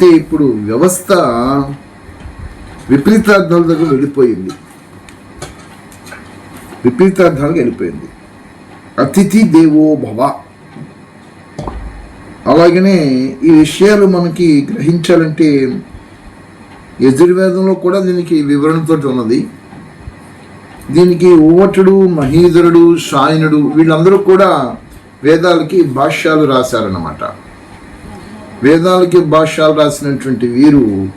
అయితే ఇప్పుడు వ్యవస్థ విపరీతార్థాల దగ్గర వెళ్ళిపోయింది. విపరీతార్థాలకు వెళ్ళిపోయింది. అతిథి దేవో భవ. అలాగనే ఈ విషయాలు మనకి గ్రహించాలంటే యజుర్వేదంలో కూడా దీనికి వివరణతో ఉన్నది. దీనికి ఓవటుడు మహీధరుడు సాయనుడు వీళ్ళందరూ కూడా వేదాలకి భాష్యాలు రాశారన్నమాట. వేదాలకి భాష్యాలు రాసినటువంటి వీరు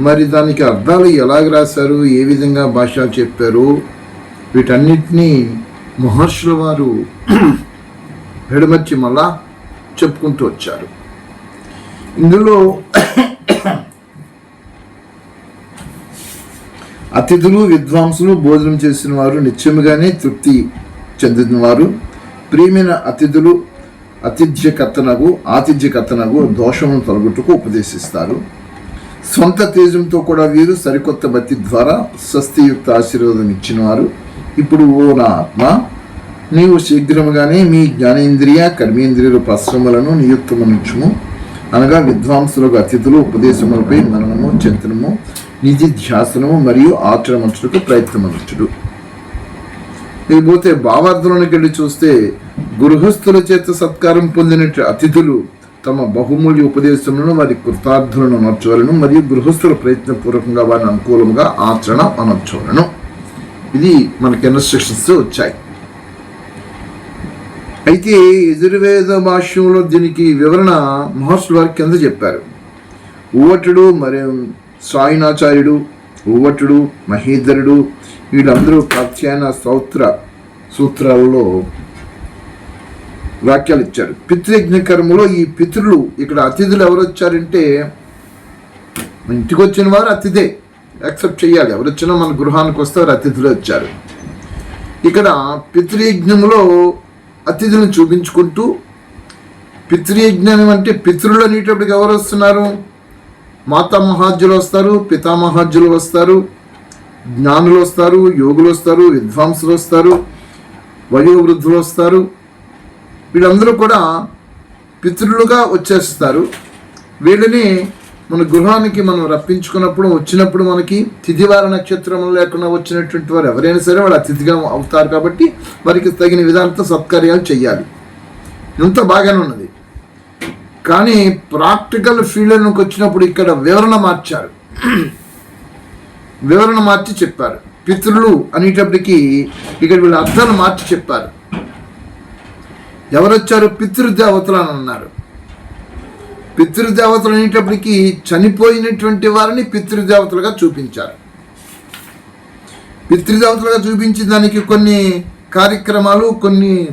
మరి దానికి అర్థాలు ఎలాగ రాశారు ఏ విధంగా భాష్యాలు చెప్పారు వీటన్నిటినీ మహర్షుల వారు వెడమర్చి మళ్ళా చెప్పుకుంటూ వచ్చారు. ఇందులో అతిథులు విద్వాంసులు భోజనం చేసిన వారు నిత్యముగానే తృప్తి చెందిన వారు ప్రియమైన అతిథులు అతిథ్యకర్తనగు ఆతిథ్యకర్తనగు దోషమును తొలగుటకు ఉపదేశిస్తారు. సొంత తేజంతో కూడా వీరు సరికొత్త బతి ద్వారా స్వస్తియుక్త ఆశీర్వాదం ఇచ్చినవారు. ఇప్పుడు ఓ నా ఆత్మ నీవు శీఘ్రముగానే మీ జ్ఞానేంద్రియ కర్మేంద్రియుల ప్రశ్రమలను నియుక్తమనుచుము. అనగా విద్వాంసులకు అతిథులు ఉపదేశములపై మననము చింతనము నిధి ధ్యాసనము మరియు ఆచరణకు ప్రయత్నమనుచుడు. లేకపోతే భావార్థంలోకి వెళ్ళి చూస్తే గృహస్థుల చేత సత్కారం పొందినట్టు అతిథులు తమ బహుమూల్య ఉపదేశములను వారి కృతార్థులను అమర్చవలను మరియు గృహస్థుల ప్రయత్నపూర్వకంగా వారిని అనుకూలంగా ఆచరణ అనర్చవలను. ఇది మనకి ఇన్స్ట్రక్షన్స్ వచ్చాయి. అయితే యజుర్వేద భాష్యంలో దీనికి వివరణ మహర్షులు వారి కింద చెప్పారు. ఊవటుడు మరి సాయినాచార్యుడు ఊవటుడు మహీధరుడు వీళ్ళందరూ కాత్యాయన స్తోత్ర సూత్రాలలో వ్యాఖ్యలు ఇచ్చారు. పితృయజ్ఞ కర్మలో ఈ పితృలు ఇక్కడ అతిథులు ఎవరు వచ్చారంటే ఇంటికి వచ్చిన వారు అతిథే యాక్సెప్ట్ చేయాలి. ఎవరు వచ్చినా మన గృహానికి వస్తే వారు అతిథులు వచ్చారు. ఇక్కడ పితృయజ్ఞంలో అతిథులను చూపించుకుంటూ పితృయజ్ఞం అంటే పితృలు అనేటప్పటికి ఎవరు వస్తున్నారు? మాతామహాజ్యులు వస్తారు పితామహాజ్యులు వస్తారు జ్ఞానులు వస్తారు యోగులు వస్తారు విద్వాంసులు వస్తారు వయోవృద్ధులు వస్తారు. వీళ్ళందరూ కూడా పితృలుగా వచ్చేస్తారు. వీళ్ళని మన గృహానికి మనం రప్పించుకున్నప్పుడు వచ్చినప్పుడు మనకి తిథివార నక్షత్రం లేకుండా వచ్చినటువంటి వారు ఎవరైనా సరే వాళ్ళు అతిథిగా అవుతారు కాబట్టి వారికి తగిన విధానంతో సత్కార్యాలు చేయాలి ఇంత బాగానే ఉన్నది. కానీ ప్రాక్టికల్ ఫీల్డ్లోకి వచ్చినప్పుడు ఇక్కడ వివరణ మార్చారు. వివరణ మార్చి చెప్పారు. పితృలు అనేటప్పటికీ ఇక్కడ వీళ్ళ అర్థాలు మార్చి చెప్పారు. ఎవరొచ్చారు? పితృదేవతలు అని అన్నారు. పితృదేవతలు అనేటప్పటికీ చనిపోయినటువంటి వారిని పితృదేవతలుగా చూపించారు. పితృదేవతలుగా చూపించి దానికి కొన్ని కార్యక్రమాలు కొన్ని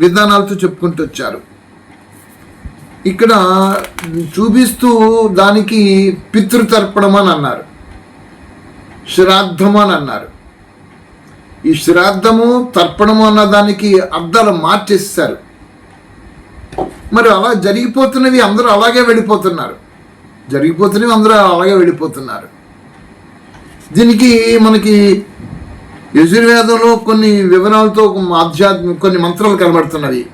విధానాలతో చెప్పుకుంటూ వచ్చారు. ఇక్కడ చూపిస్తూ దానికి పితృతర్పణం అని అన్నారు. శ్రాద్ధం అని అన్నారు. ఈ శ్రాద్ధము తర్పణము అన్న దానికి అర్థాలు మార్చేస్తారు. మరి అలా జరిగిపోతున్నవి అందరూ అలాగే వెళ్ళిపోతున్నారు. జరిగిపోతున్నవి అందరూ అలాగే వెళ్ళిపోతున్నారు. దీనికి మనకి యజుర్వేదంలో కొన్ని వివరాలతో ఆధ్యాత్మిక కొన్ని మంత్రాలు కనబడుతున్నవి.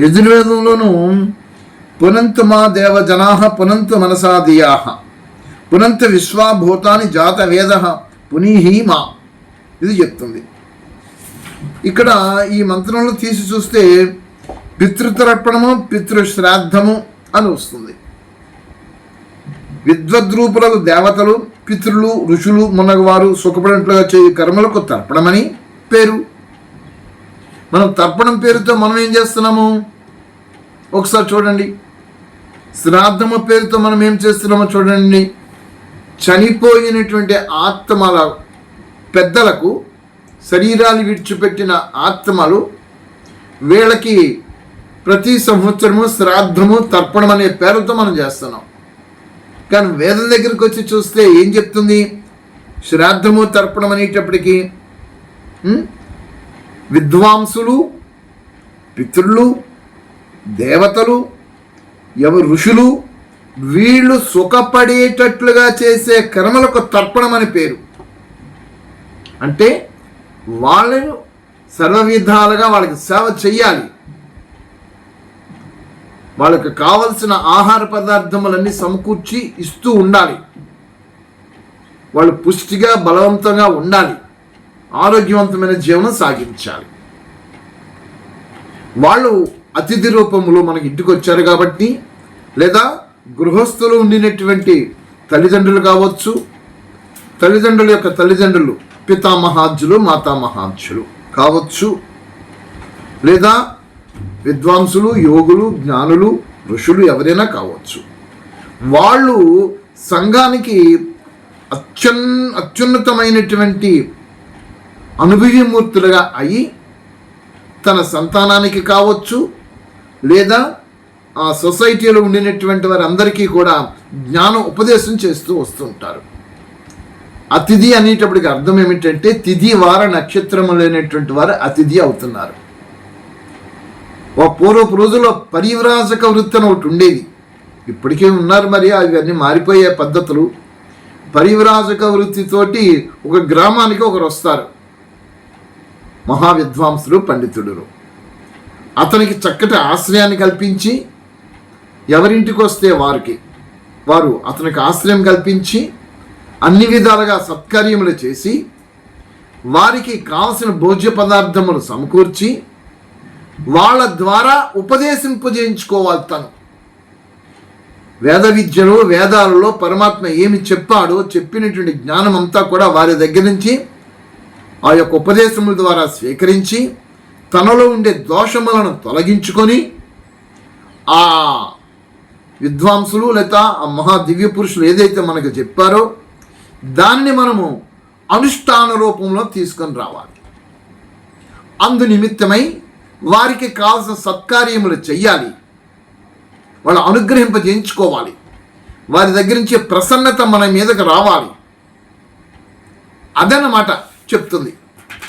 యజుర్వేదంలోనూ పునంత మా దేవ జనా పునంత మనసా పునంత విశ్వాభూతాని జాత వేద పునీహి మా. ఇది చెప్తుంది. ఇక్కడ ఈ మంత్రంలో తీసి చూస్తే పితృతర్పణము పితృశ్రాద్ధము అని వస్తుంది. విద్వద్రూపులకు దేవతలు పితృలు ఋషులు మునగవారు సుఖపడినట్లుగా చేయు కర్మలకు తర్పణమని పేరు. మనం తర్పణం పేరుతో మనం ఏం చేస్తున్నాము? ఒకసారి చూడండి. శ్రాద్ధము పేరుతో మనం ఏం చేస్తున్నామో చూడండి. చనిపోయినటువంటి ఆత్మల పెద్దలకు శరీరాలు విడిచిపెట్టిన ఆత్మలు వీళ్ళకి ప్రతి సంవత్సరము శ్రాద్ధము తర్పణం అనే పేరుతో మనం చేస్తున్నాం. కానీ వేదం దగ్గరికి వచ్చి చూస్తే ఏం చెప్తుంది? శ్రాద్ధము తర్పణం అనేటప్పటికీ విద్వాంసులు పితృలు దేవతలు ఎవరు ఋషులు వీళ్ళు సుఖపడేటట్లుగా చేసే కర్మలకు తర్పణం అని పేరు. అంటే వాళ్ళను సర్వ విధాలుగా వాళ్ళకి సేవ చెయ్యాలి. వాళ్ళకి కావలసిన ఆహార పదార్థములన్నీ సమకూర్చి ఇస్తూ ఉండాలి. వాళ్ళు పుష్టిగా బలవంతంగా ఉండాలి. ఆరోగ్యవంతమైన జీవనం సాగించాలి. వాళ్ళు అతిథి రూపంలో మనకి ఇంటికి వచ్చారు కాబట్టి లేదా గృహస్థులు ఉండినటువంటి తల్లిదండ్రులు కావచ్చు తల్లిదండ్రుల యొక్క తల్లిదండ్రులు పితామహాజ్యులు మాతామహాజ్యులు కావచ్చు లేదా విద్వాంసులు యోగులు జ్ఞానులు ఋషులు ఎవరైనా కావచ్చు. వాళ్ళు సంఘానికి అత్యున్ అత్యున్నతమైనటువంటి అనుభవీమూర్తులుగా అయి తన సంతానానికి కావచ్చు లేదా ఆ సొసైటీలో ఉండినటువంటి వారందరికీ కూడా జ్ఞానం ఉపదేశం చేస్తూ వస్తుంటారు అతిథి అనేటప్పటికి అర్థం ఏమిటంటే తిథి వార నక్షత్రము లేనటువంటి వారు అతిథి అవుతున్నారు. ఓ పూర్వపు రోజుల్లో పరివ్రాజక వృత్తి అని ఒకటి ఉండేది. ఇప్పటికే ఉన్నారు మరి అవన్నీ మారిపోయే పద్ధతులు. పరివ్రాజక వృత్తితోటి ఒక గ్రామానికి ఒకరు వస్తారు. మహావిద్వాంసులు పండితుడు అతనికి చక్కటి ఆశ్రయాన్ని కల్పించి ఎవరింటికి వస్తే వారికి? వారు అతనికి ఆశ్రయం కల్పించి అన్ని విధాలుగా సత్కార్యములు చేసి వారికి కావలసిన భోజ్య పదార్థములు సమకూర్చి వాళ్ళ ద్వారా ఉపదేశింపజేయించుకోవాలి తను. వేద విద్యలో వేదాలలో పరమాత్మ ఏమి చెప్పాడో చెప్పినటువంటి జ్ఞానం అంతా కూడా వారి దగ్గర నుంచి ఆ యొక్క ఉపదేశముల ద్వారా స్వీకరించి తనలో ఉండే దోషములను తొలగించుకొని ఆ విద్వాంసులు లేదా ఆ మహా దివ్య పురుషులు ఏదైతే మనకు చెప్పారో దాన్ని మనము అనుష్ఠాన రూపంలో తీసుకొని రావాలి. అందు నిమిత్తమై వారికి కావాల్సిన సత్కార్యములు చెయ్యాలి. వాళ్ళు అనుగ్రహింపజేయించుకోవాలి వారి దగ్గర నుంచి ప్రసన్నత మన మీదకి రావాలి. అదన్నమాట చెప్తుంది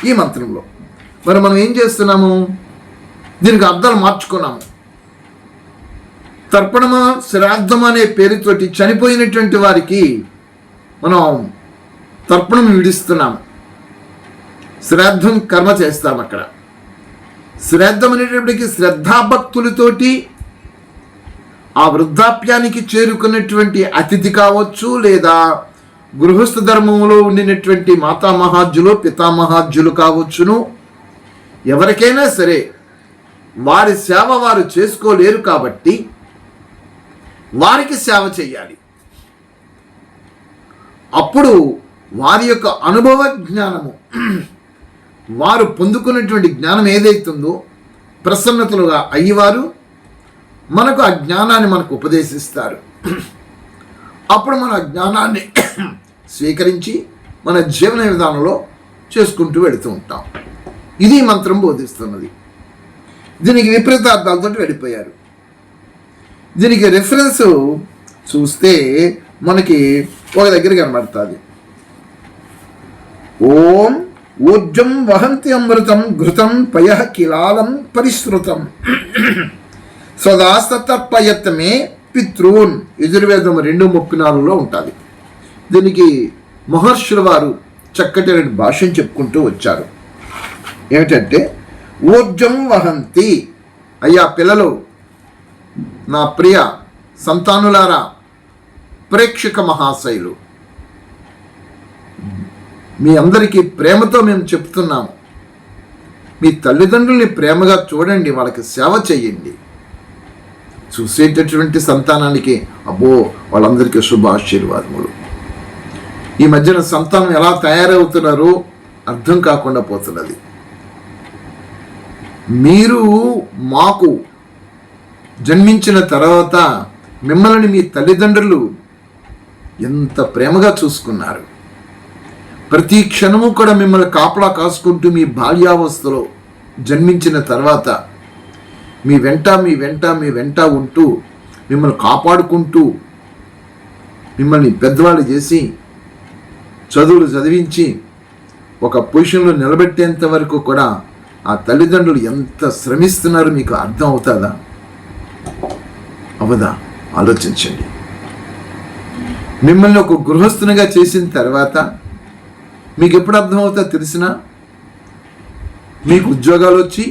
ఈ మంత్రంలో. మరి మనం ఏం చేస్తున్నాము? దీనికి అర్థాలు మార్చుకున్నాము. తర్పణమ శ్రాద్ధం అనే పేరుతోటి చనిపోయినటువంటి వారికి మనం తర్పణం విడిస్తున్నాము. శ్రాద్ధం కర్మ చేస్తాం అక్కడ. శ్రాద్ధం అనేటప్పటికి శ్రద్ధాభక్తులతోటి ఆ వృద్ధాప్యానికి చేరుకున్నటువంటి అతిథి కావచ్చు లేదా గృహస్థ ధర్మంలో ఉండినటువంటి మాతామహాజ్యులు పితామహాజ్యులు కావచ్చును. ఎవరికైనా సరే వారి సేవ వారు చేసుకోలేరు కాబట్టి వారికి సేవ చేయాలి. అప్పుడు వారి యొక్క అనుభవ జ్ఞానము వారు పొందుకున్నటువంటి జ్ఞానం ఏదైతుందో ప్రసన్నతలుగా అయ్యేవారు మనకు ఆ జ్ఞానాన్ని మనకు ఉపదేశిస్తారు. అప్పుడు మన ఆ జ్ఞానాన్ని స్వీకరించి మన జీవన విధానంలో చేసుకుంటూ వెళుతూ ఉంటాం. ఇది మంత్రం బోధిస్తున్నది. దీనికి విపరీతార్థాలతో వెళ్ళిపోయారు. దీనికి రిఫరెన్స్ చూస్తే మనకి ఒక దగ్గర కనబడుతుంది. ఓం ఊర్జం వహంతి అమృతం ఘృతం పయ కిలాలం పరిశ్రుతం. సదాస్తత్పయత్మే పితృన్. యజుర్వేదం రెండు ముప్పై నాలుగులో ఉంటుంది. దీనికి మహర్షుల వారు చక్కటి రెండు భాష్యం చెప్పుకుంటూ వచ్చారు. ఏమిటంటే ఊర్జం వహంతి. అయ్యా పిల్లలు నా ప్రియ సంతానులారా ప్రేక్షక మహాశైలు మీ అందరికీ ప్రేమతో మేము చెప్తున్నాము. మీ తల్లిదండ్రుల్ని ప్రేమగా చూడండి వాళ్ళకి సేవ చేయండి. చూసేటటువంటి సంతానానికి అబ్బో వాళ్ళందరికీ శుభ ఆశీర్వాదములు ఈ మధ్యన సంతానం ఎలా తయారవుతున్నారో అర్థం కాకుండా పోతున్నది. మీరు మాకు జన్మించిన తర్వాత మిమ్మల్ని మీ తల్లిదండ్రులు ఎంత ప్రేమగా చూసుకున్నారు. ప్రతి క్షణము కూడా మిమ్మల్ని కాపలా కాసుకుంటూ మీ బాల్యావస్థలో జన్మించిన తర్వాత మీ వెంట మీ వెంట మీ వెంట ఉంటూ మిమ్మల్ని కాపాడుకుంటూ మిమ్మల్ని పెద్దవాళ్ళు చేసి చదువులు చదివించి ఒక పొజిషన్లో నిలబెట్టేంత వరకు కూడా ఆ తల్లిదండ్రులు ఎంత శ్రమిస్తున్నారో మీకు అర్థం అవుతుందా? అవదా ఆలోచించండి. మిమ్మల్ని ఒక గృహస్థునిగా చేసిన తర్వాత మీకు ఎప్పుడు అర్థమవుతుందో తెలిసినా? మీకు ఉద్యోగాలు వచ్చి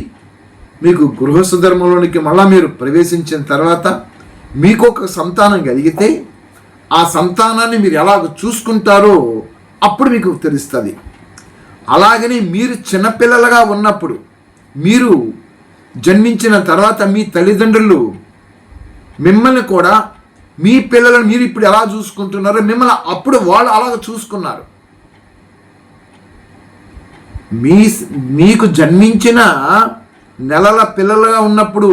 మీకు గృహస్థ ధర్మంలోనికి మళ్ళా మీరు ప్రవేశించిన తర్వాత మీకు ఒక సంతానం కలిగితే ఆ సంతానాన్ని మీరు ఎలాగ చూసుకుంటారో అప్పుడు మీకు తెలుస్తుంది. అలాగనే మీరు చిన్నపిల్లలుగా ఉన్నప్పుడు మీరు జన్మించిన తర్వాత మీ తల్లిదండ్రులు మిమ్మల్ని కూడా మీ పిల్లలను మీరు ఇప్పుడు ఎలా చూసుకుంటున్నారో మిమ్మల్ని అప్పుడు వాళ్ళు అలాగ చూసుకున్నారు. మీ మీకు జన్మించిన నెలల పిల్లలుగా ఉన్నప్పుడు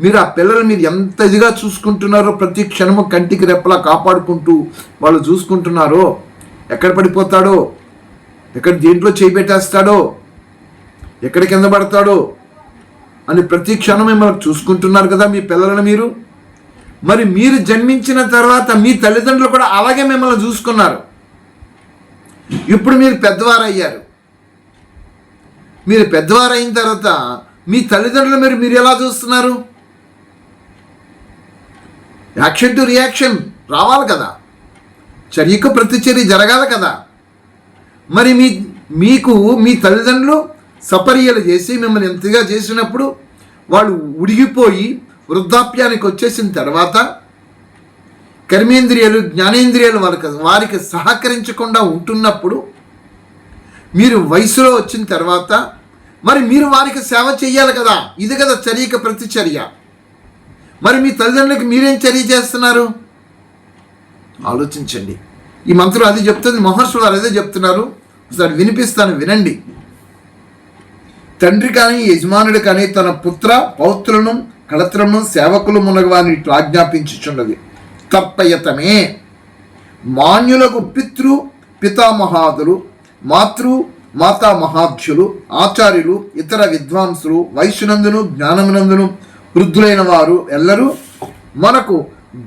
మీరు ఆ పిల్లలు మీరు ఎంత ఇదిగా చూసుకుంటున్నారో ప్రతి క్షణము కంటికి రెప్పలా కాపాడుకుంటూ వాళ్ళు చూసుకుంటున్నారో ఎక్కడ పడిపోతాడో ఎక్కడ దేంట్లో చేపెట్టేస్తాడో ఎక్కడ కింద పడతాడో అని ప్రతి క్షణం మిమ్మల్ని చూసుకుంటున్నారు కదా మీ పిల్లలను మీరు? మరి మీరు జన్మించిన తర్వాత మీ తల్లిదండ్రులు కూడా అలాగే మిమ్మల్ని చూసుకున్నారు. ఇప్పుడు మీరు పెద్దవారు అయ్యారు మీరు పెద్దవారు అయిన తర్వాత మీ తల్లిదండ్రులు మీరు మీరు ఎలా చూస్తున్నారు? యాక్షన్ టు రియాక్షన్ రావాలి కదా. చర్యకు ప్రతిచర్య జరగాలి కదా. మరి మీ మీకు మీ తల్లిదండ్రులు సపర్యలు చేసి మిమ్మల్ని ఎంతగా చేసినప్పుడు వాళ్ళు ఉడిగిపోయి వృద్ధాప్యానికి వచ్చేసిన తర్వాత కర్మేంద్రియాలు జ్ఞానేంద్రియాలు వారికి వారికి సహకరించకుండా ఉంటున్నప్పుడు మీరు వయసులో వచ్చిన తర్వాత మరి మీరు వారికి సేవ చేయాలి కదా. ఇది కదా చర్యక ప్రతిచర్య. మరి మీ తల్లిదండ్రులకు మీరేం చర్య చేస్తున్నారు? ఆలోచించండి. ఈ మంత్రం అది చెప్తుంది మహర్షులు వారు అదే చెప్తున్నారు. ఒకసారి వినిపిస్తాను వినండి. తండ్రి కానీ యజమానుడు కానీ తన పుత్ర పౌత్రులను కళత్రము సేవకులు మునగవాని ఆజ్ఞాపించుచున్నది. తప్పయతమే. మాన్యులకు పితృ పితామహాదులు మాతృ మాతామహాధ్యులు ఆచార్యులు ఇతర విద్వాంసులు వయసునందును జ్ఞానమునందును వృద్ధులైన వారు ఎల్లరూ మనకు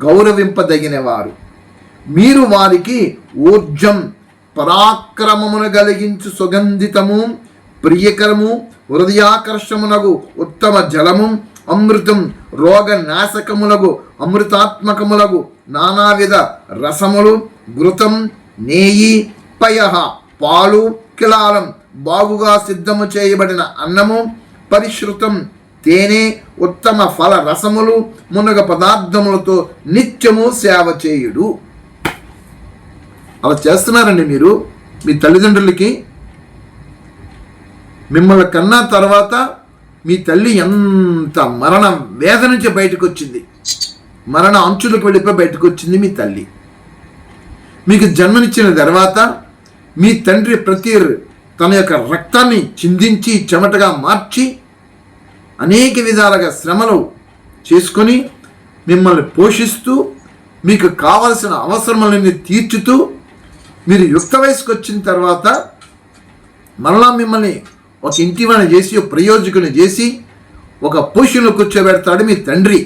గౌరవింపదగిన వారు మీరు వారికి ఊర్జం పరాక్రమమును కలిగించు సుగంధితము ప్రియకరము హృదయాకర్షమునగు ఉత్తమ జలము అమృతం రోగ నాశకములగు అమృతాత్మకములగు నానావిధ రసములు ఘృతం నేయి పయ పాలు కిలాలం బాగుగా సిద్ధము చేయబడిన అన్నము పరిశ్రుతం తేనె ఉత్తమ ఫల రసములు మునగ పదార్థములతో నిత్యము సేవ చేయుడు. అలా చేస్తున్నారండి మీరు మీ తల్లిదండ్రులకి. మిమ్మల్ని కన్నా తర్వాత మీ తల్లి ఎంత మరణ వేద నుంచి బయటకు వచ్చింది మరణ అంచులకు వెళ్ళిపోయి బయటకు వచ్చింది మీ తల్లి. మీకు జన్మనిచ్చిన తర్వాత మీ తండ్రి ప్రతి తన యొక్క రక్తాన్ని చిందించి చెమటగా మార్చి అనేక విధాలుగా శ్రమలు చేసుకొని మిమ్మల్ని పోషిస్తూ మీకు కావలసిన అవసరములని తీర్చుతూ మీరు యుక్త వయసుకు వచ్చిన తర్వాత మరలా మిమ్మల్ని ఒక ఇంటివాణి చేసి ఒక ప్రయోజకుని చేసి ఒక పొజిషన్లో కూర్చోబెడతాడు మీ తండ్రి.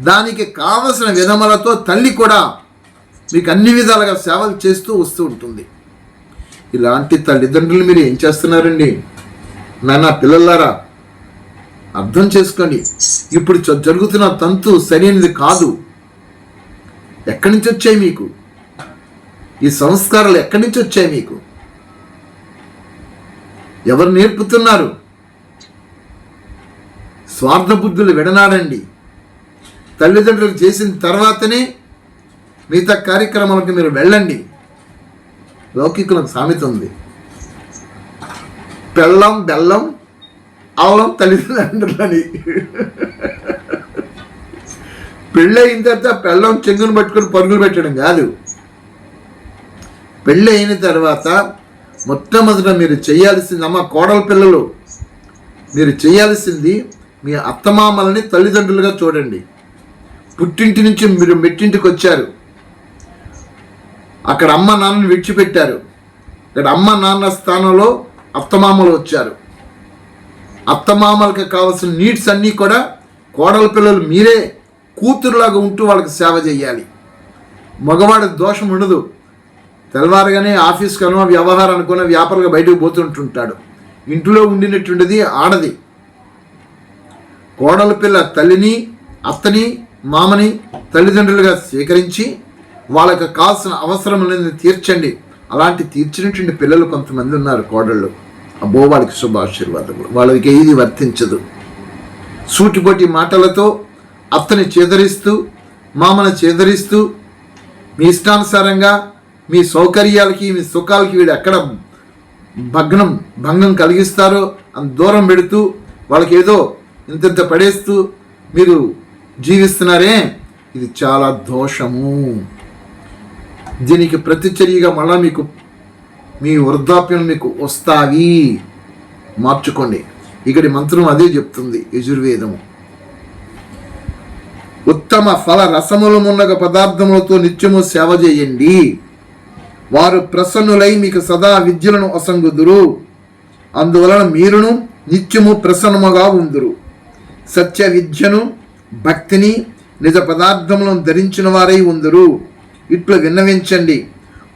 దానికి కావలసిన విధములతో తల్లి కూడా మీకు అన్ని విధాలుగా సేవలు చేస్తూ వస్తూ ఉంటుంది. ఇలాంటి తల్లిదండ్రులు మీరు ఏం చేస్తున్నారండి? నాన్న పిల్లలారా అర్థం చేసుకోండి. ఇప్పుడు జరుగుతున్న తంతు సరైనది కాదు. ఎక్కడి నుంచి వచ్చాయి మీకు? ఈ సంస్కారాలు ఎక్కడి నుంచి వచ్చాయి మీకు? ఎవరు నేర్పుతున్నారు? స్వార్థ బుద్ధులు విడనాడండి. తల్లిదండ్రులు చేసిన తర్వాతనే మిగతా కార్యక్రమాలకు మీరు వెళ్ళండి. లౌకికులకు సామెత ఉంది. పెళ్ళం బెల్లం ఆవలం తల్లిదండ్రులని. పెళ్ళయిన తర్వాత పెళ్ళం చెంగును పట్టుకొని పరుగులు పెట్టడం కాదు. పెళ్ళి అయిన తర్వాత మొట్టమొదట మీరు చేయాల్సింది అమ్మ కోడల పిల్లలు. మీరు చేయాల్సింది మీ అత్తమామలని తల్లిదండ్రులుగా చూడండి. పుట్టింటి నుంచి మీరు మెట్టింటికి వచ్చారు. అక్కడ అమ్మ నాన్నని విడిచిపెట్టారు. ఇక్కడ అమ్మ నాన్న స్థానంలో అత్తమామలు వచ్చారు. అత్తమామలకు కావాల్సిన నీడ్స్ అన్నీ కూడా కోడల పిల్లలు మీరే కూతురులాగా ఉంటూ వాళ్ళకి సేవ చేయాలి. మగవాడి దోషం ఉండదు. తెల్లవారుగానే ఆఫీస్ కనుమ వ్యవహారం అనుకున్న వ్యాపారంగా బయటకు పోతుంటుంటాడు. ఇంట్లో ఉండినటువంటిది ఆడది. కోడల పిల్ల తల్లిని అత్తని మామని తల్లిదండ్రులుగా స్వీకరించి వాళ్ళకు కావాల్సిన అనేది తీర్చండి. అలాంటి తీర్చినటువంటి పిల్లలు కొంతమంది ఉన్నారు కోడళ్ళు. అబ్బో వాళ్ళకి శుభాశీర్వాదములు. వాళ్ళకి ఏది వర్తించదు. సూటిపోటి మాటలతో అత్తని చేదరిస్తూ మామను చేదరిస్తూ మీ ఇష్టానుసారంగా మీ సౌకర్యాలకి మీ సుఖాలకి వీడు ఎక్కడ భగ్నం భంగం కలిగిస్తారో అంత దూరం పెడుతూ వాళ్ళకి ఏదో ఇంతింత పడేస్తూ మీరు జీవిస్తున్నారే ఇది చాలా దోషము. దీనికి ప్రతిచర్యగా మళ్ళా మీకు మీ వృద్ధాప్యం మీకు వస్తావి మార్చుకోండి. ఇక్కడి మంత్రం అదే చెప్తుంది యజుర్వేదము. ఉత్తమ ఫల రసములు మున్నగ పదార్థములతో నిత్యము సేవ చేయండి. వారు ప్రసన్నులై మీకు సదా విద్యలను అసంగుదురు. అందువలన మీరును నిత్యము ప్రసన్నముగా ఉందురు. సత్య విద్యను భక్తిని నిజ పదార్థములను ధరించిన వారై ఉందురు. ఇట్లు విన్నవించండి.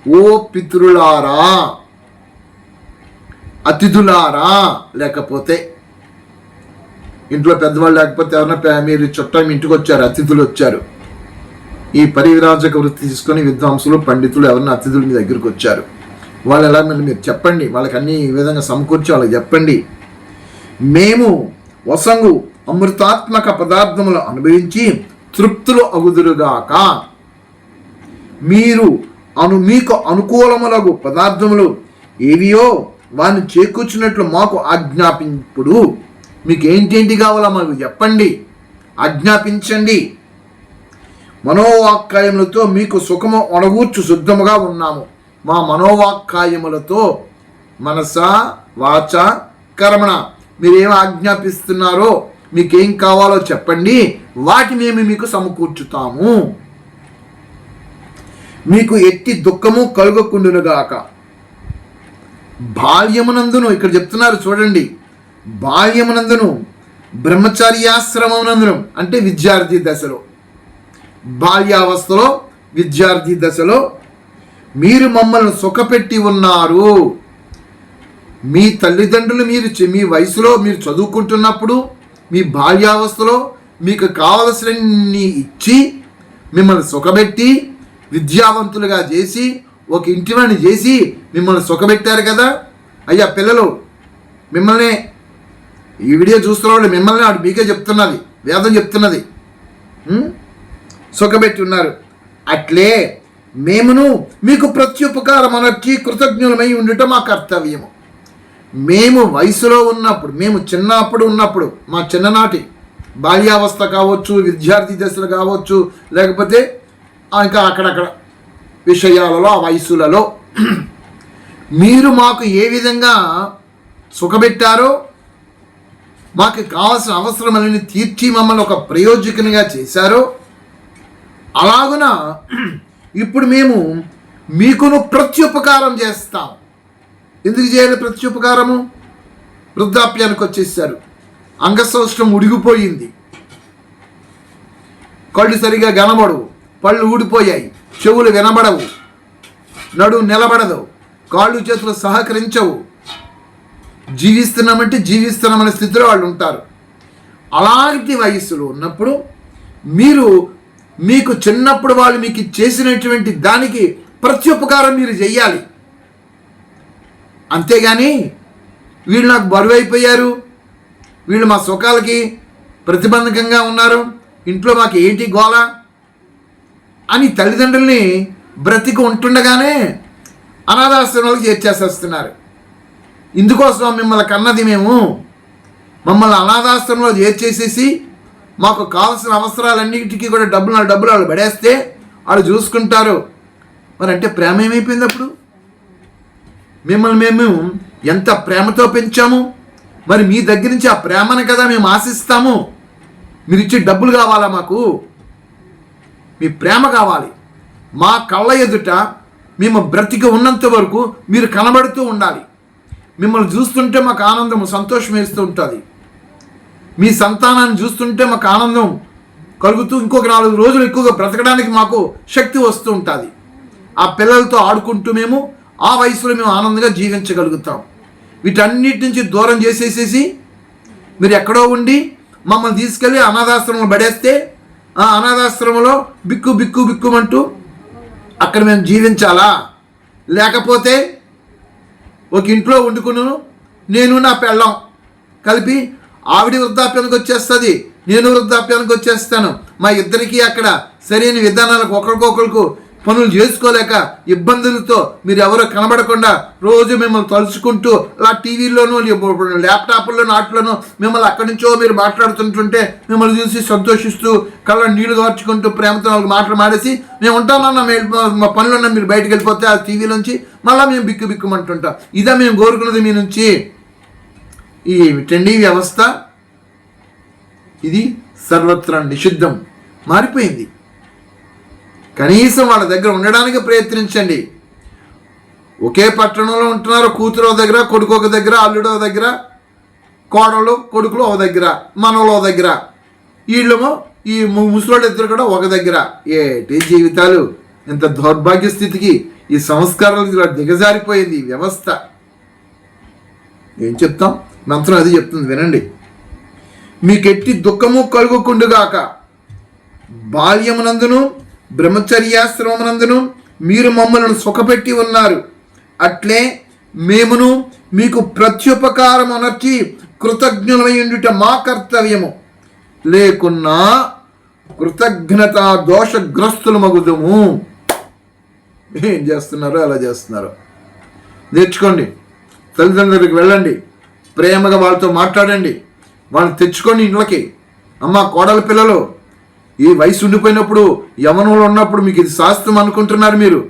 ఓ పితృలారా! అతిథులారా! లేకపోతే ఇంట్లో పెద్దవాళ్ళు లేకపోతే ఎవరైనా మీరు చుట్టం ఇంటికి వచ్చారు అతిథులు వచ్చారు ఈ పరివిరాజక వృత్తి తీసుకొని విద్వాంసులు పండితులు ఎవరైనా అతిథులు మీ దగ్గరికి వచ్చారు. వాళ్ళు ఎలా మళ్ళీ మీరు చెప్పండి. వాళ్ళకి అన్ని ఈ విధంగా సమకూర్చి వాళ్ళకి చెప్పండి. మేము వసంగు అమృతాత్మక పదార్థములు అనుభవించి తృప్తులు అగుదురుగాక. మీరు అను మీకు అనుకూలములగు పదార్థములు ఏవియో వారిని చేకూర్చున్నట్లు మాకు ఆజ్ఞాపింపుడు. మీకు ఏంటేంటి కావాలో మాకు చెప్పండి. ఆజ్ఞాపించండి. మనోవాక్కాయములతో మీకు సుఖము ఒడగూర్చు శుద్ధముగా ఉన్నాము. మా మనోవాక్కాయములతో మనస వాచ కర్మణ. మీరేం ఆజ్ఞాపిస్తున్నారో మీకేం కావాలో చెప్పండి. వాటి మేము మీకు సమకూర్చుతాము. మీకు ఎట్టి దుఃఖము కలుగకుండునుగాక బాల్యమునందును ఇక్కడ చెప్తున్నారు చూడండి. బాల్యమునందును బ్రహ్మచర్యాశ్రమమునందును అంటే విద్యార్థి దశలో. బాల్యావస్థలో విద్యార్థి దశలో మీరు మమ్మల్ని సుఖపెట్టి ఉన్నారు. మీ తల్లిదండ్రులు మీరు చె- మీ వయసులో మీరు చదువుకుంటున్నప్పుడు మీ బాల్యావస్థలో మీకు కావలసినన్ని ఇచ్చి మిమ్మల్ని సుఖపెట్టి విద్యావంతులుగా చేసి ఒక ఇంటివాణి చేసి మిమ్మల్ని సుఖపెట్టారు కదా? అయ్యా పిల్లలు మిమ్మల్ని ఈ వీడియో చూస్తున్న వాళ్ళు మిమ్మల్ని ఆడు మీకే చెప్తున్నది వేదం చెప్తున్నది. సుఖపెట్టి ఉన్నారు అట్లే మేమును మీకు ప్రత్యుపకారం అనర్చి కృతజ్ఞులమై ఉండటం మా కర్తవ్యము. మేము వయసులో ఉన్నప్పుడు మేము చిన్నప్పుడు ఉన్నప్పుడు మా చిన్ననాటి బాల్యావస్థ కావచ్చు విద్యార్థి దశలు కావచ్చు లేకపోతే ఇంకా అక్కడక్కడ విషయాలలో ఆ వయసులలో మీరు మాకు ఏ విధంగా సుఖపెట్టారో మాకు కావాల్సిన అవసరమని తీర్చి మమ్మల్ని ఒక ప్రయోజకునిగా చేశారో అలాగున ఇప్పుడు మేము మీకును ప్రత్యుపకారం చేస్తాం. ఎందుకు చేయాలి ప్రత్యుపకారము వృద్ధాప్యానికి వచ్చేసారు. అంగసౌష్ఠం ఉడిగిపోయింది. కళ్ళు సరిగా కనబడవు. పళ్ళు ఊడిపోయాయి. చెవులు వినబడవు. నడు నిలబడదు. కాళ్ళు చేతులు సహకరించవు. జీవిస్తున్నామంటే జీవిస్తున్నామనే స్థితిలో వాళ్ళు ఉంటారు. అలాంటి వయస్సులో ఉన్నప్పుడు మీరు మీకు చిన్నప్పుడు వాళ్ళు మీకు చేసినటువంటి దానికి ప్రత్యుపకారం మీరు చెయ్యాలి. అంతేగాని వీళ్ళు నాకు బరువు అయిపోయారు వీళ్ళు మా సుఖాలకి ప్రతిబంధకంగా ఉన్నారు. ఇంట్లో మాకు ఏంటి గోళ అని తల్లిదండ్రుల్ని బ్రతికి ఉంటుండగానే అనాథాశ్రమాలకు చేర్చేసేస్తున్నారు. ఇందుకోసం మిమ్మల్ని కన్నది మేము. మమ్మల్ని అనాథాశ్రమంలో చేర్చేసేసి మాకు కావాల్సిన అవసరాలన్నిటికీ కూడా డబ్బులు వాళ్ళు డబ్బులు వాళ్ళు పడేస్తే వాళ్ళు చూసుకుంటారు. మరి అంటే ప్రేమ ఏమైపోయింది అప్పుడు? మిమ్మల్ని మేము ఎంత ప్రేమతో పెంచాము? మరి మీ దగ్గర నుంచి ఆ ప్రేమను కదా మేము ఆశిస్తాము. మీరు ఇచ్చే డబ్బులు కావాలా మాకు? మీ ప్రేమ కావాలి. మా కళ్ళ ఎదుట మేము బ్రతికి ఉన్నంత వరకు మీరు కనబడుతూ ఉండాలి. మిమ్మల్ని చూస్తుంటే మాకు ఆనందం సంతోషం వేస్తూ ఉంటుంది. మీ సంతానాన్ని చూస్తుంటే మాకు ఆనందం కలుగుతూ ఇంకొక నాలుగు రోజులు ఎక్కువగా బ్రతకడానికి మాకు శక్తి వస్తూ ఉంటుంది. ఆ పిల్లలతో ఆడుకుంటూ మేము ఆ వయసులో మేము ఆనందంగా జీవించగలుగుతాం. వీటన్నిటి నుంచి దూరం చేసేసేసి మీరు ఎక్కడో ఉండి మమ్మల్ని తీసుకెళ్ళి అనాథాశ్రమంలో పడేస్తే ఆ అనాథాశ్రమంలో బిక్కు బిక్కు బిక్కుమంటూ అక్కడ మేము జీవించాలా? లేకపోతే ఒక ఇంట్లో వండుకున్నాను నేను నా పెళ్ళం కలిపి ఆవిడ వృద్ధాప్యానికి వచ్చేస్తుంది నేను వృద్ధాప్యానికి వచ్చేస్తాను. మా ఇద్దరికీ అక్కడ సరైన విధానాలకు ఒకరికొకరికి పనులు చేసుకోలేక ఇబ్బందులతో మీరు ఎవరో కనబడకుండా రోజు మిమ్మల్ని తలుచుకుంటూ అలా టీవీలోనూ ల్యాప్టాప్లోనూ ఆటలోనూ మిమ్మల్ని అక్కడి నుంచో మీరు మాట్లాడుతుంటుంటే మిమ్మల్ని చూసి సంతోషిస్తూ కళ్ళ నీళ్ళు దార్చుకుంటూ ప్రేమతో వాళ్ళకి మాటలు మాడేసి మేము ఉంటామన్నా మేము మా పనులున్నా మీరు బయటకు వెళ్ళిపోతే ఆ టీవీలోంచి మళ్ళీ మేము బిక్కు బిక్కుమంటుంటాం. ఇదే మేము కోరుకున్నది మీ నుంచి. ఈ ఏమిటండి వ్యవస్థ ఇది సర్వత్రా నిషిద్ధం. మారిపోయింది. కనీసం వాళ్ళ దగ్గర ఉండడానికి ప్రయత్నించండి. ఒకే పట్టణంలో ఉంటున్నారు కూతురు దగ్గర కొడుకు ఒక దగ్గర అల్లుడు దగ్గర కోడలు కొడుకులు ఒక దగ్గర మనవలు ఒక దగ్గర వీళ్ళేమో ఈ ము- ముసలోళ్ళు ఇద్దరు కూడా ఒక దగ్గర. ఏటి జీవితాలు? ఇంత దౌర్భాగ్య స్థితికి ఈ సంస్కారాలు దిగజారిపోయింది ఈ వ్యవస్థ. ఏం చెప్తాం? మంత్రం అది చెప్తుంది వినండి. మీకెట్టి దుఃఖము కలుగుకుండుగాక. బాల్యమునందును బ్రహ్మచర్యాశ్రమమునందును మీరు మమ్మల్ని సుఖపెట్టి ఉన్నారు. అట్లే మేమును మీకు ప్రత్యుపకారం అనర్చి కృతజ్ఞులమైండుట మా కర్తవ్యము. లేకున్నా కృతజ్ఞత దోషగ్రస్తులు మగుదము. ఏం చేస్తున్నారో అలా చేస్తున్నారు. నేర్చుకోండి. తల్లిదండ్రులకు వెళ్ళండి. ప్రేమగా వాళ్ళతో మాట్లాడండి. వాళ్ళని తెచ్చుకోండి ఇంట్లోకి. అమ్మ కోడల పిల్లలు ఈ వయసు ఉండిపోయినప్పుడు యవనంలో ఉన్నప్పుడు మీకు ఇది శాస్త్రం అనుకుంటున్నారు మీరు.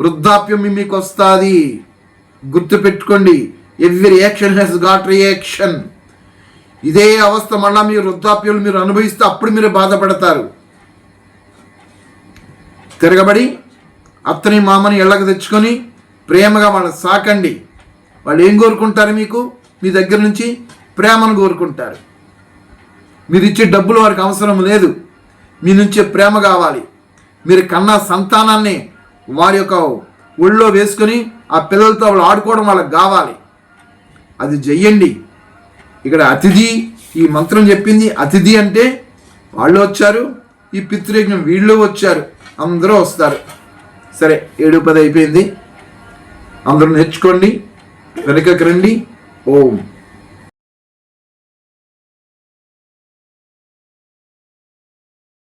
వృద్ధాప్యం మీకు వస్తుంది. గుర్తుపెట్టుకోండి every reaction has got reaction ఇదే అవస్థ మళ్ళా మీ వృద్ధాప్యం మీరు అనుభవిస్తే అప్పుడు మీరు బాధపడతారు. తిరగబడి అత్తని మామని ఇళ్ళకి తెచ్చుకొని ప్రేమగా వాళ్ళని సాకండి. వాళ్ళు ఏం కోరుకుంటారు మీకు? మీ దగ్గర నుంచి ప్రేమను కోరుకుంటారు. మీరు ఇచ్చే డబ్బులు వారికి అవసరం లేదు. మీ నుంచే ప్రేమ కావాలి. మీరు కన్నా సంతానాన్ని వారి యొక్క ఒళ్ళో వేసుకొని ఆ పిల్లలతో వాళ్ళు ఆడుకోవడం వాళ్ళకి కావాలి. అది చెయ్యండి ఇక్కడ అతిథి ఈ మంత్రం చెప్పింది అతిథి అంటే వాళ్ళు వచ్చారు ఈ పితృయజ్ఞం వీళ్ళు వచ్చారు అందరూ వస్తారు. సరే ఏడు పది అయిపోయింది. అందరూ నేర్చుకోండి వెనకకి రండి. ఓం